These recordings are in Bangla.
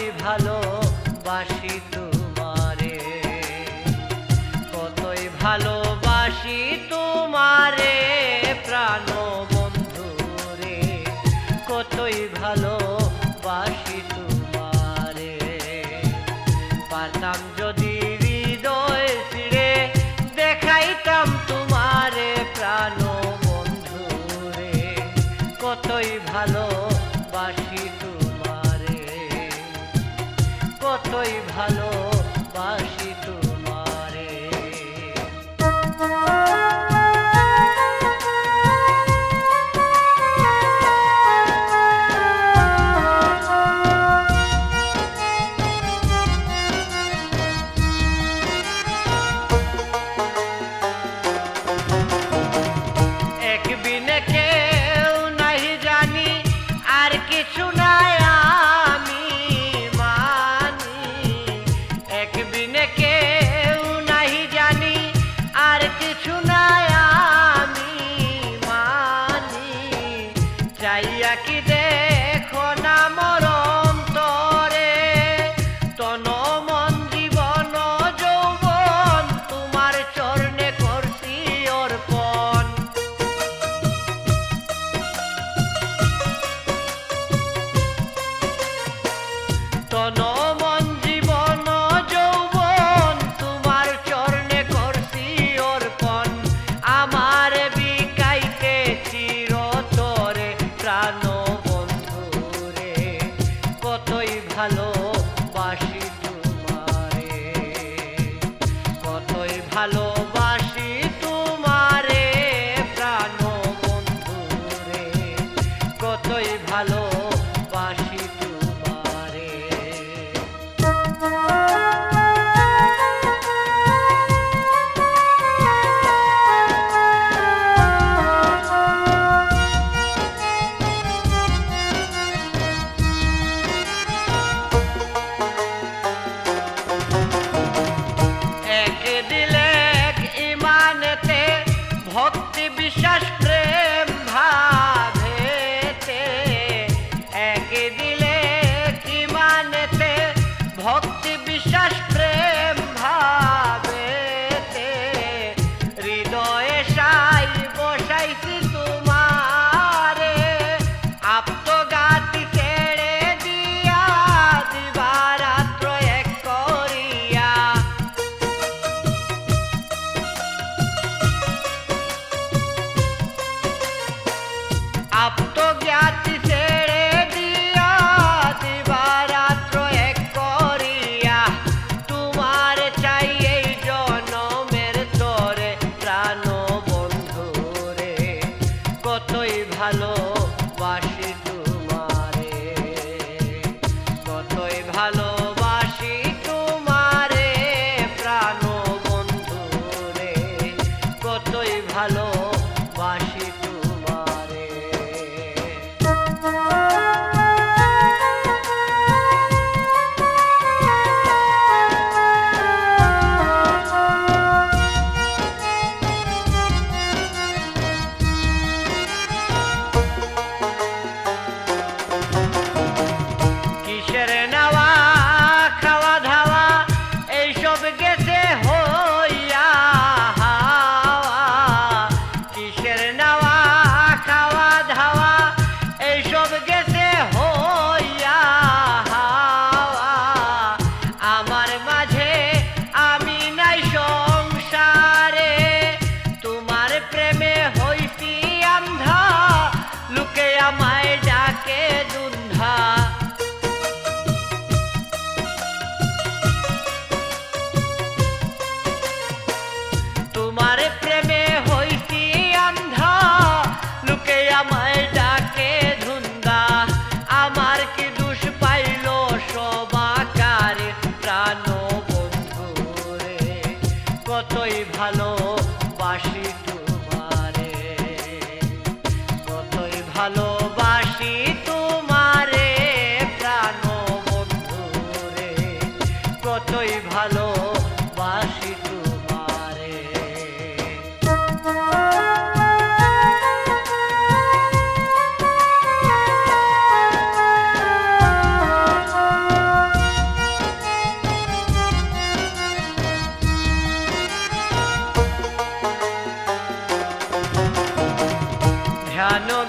কতই ভালো বাসি তোমারে। কতই ভালোবাসি তোমারে প্রাণ বন্ধু রে। কতই ভালো বাসি তোমারে। পাতাম যদি হৃদয় ছিড়ে দেখাইতাম তোমারে প্রাণ বন্ধু রে। কতই ভালোবাসি তুমি কতই ভালো। পাইয়া কি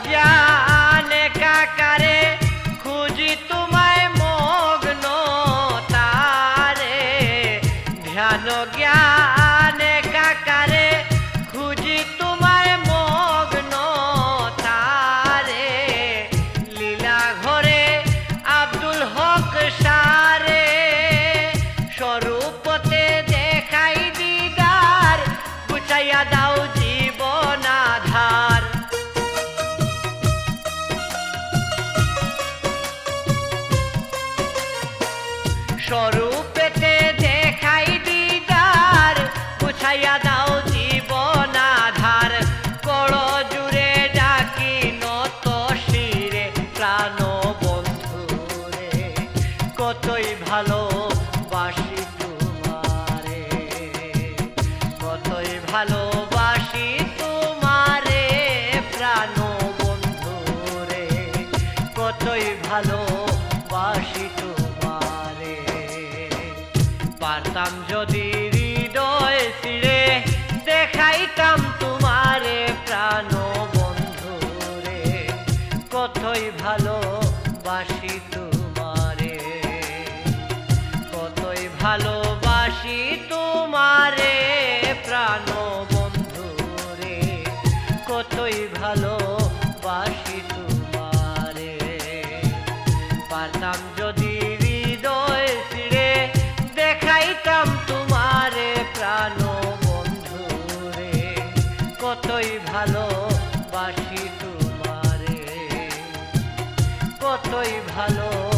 জানে কাকারে খুঁজি তোমার প্রাণ বন্ধুরে কতই ভালোবাসি তোমারে। পারতাম যদি হৃদয় ছিড়ে, দেখাইতাম তোমারে প্রাণ বন্ধু রে। কতই ভালো বাসি তোমারে, কতই ভালো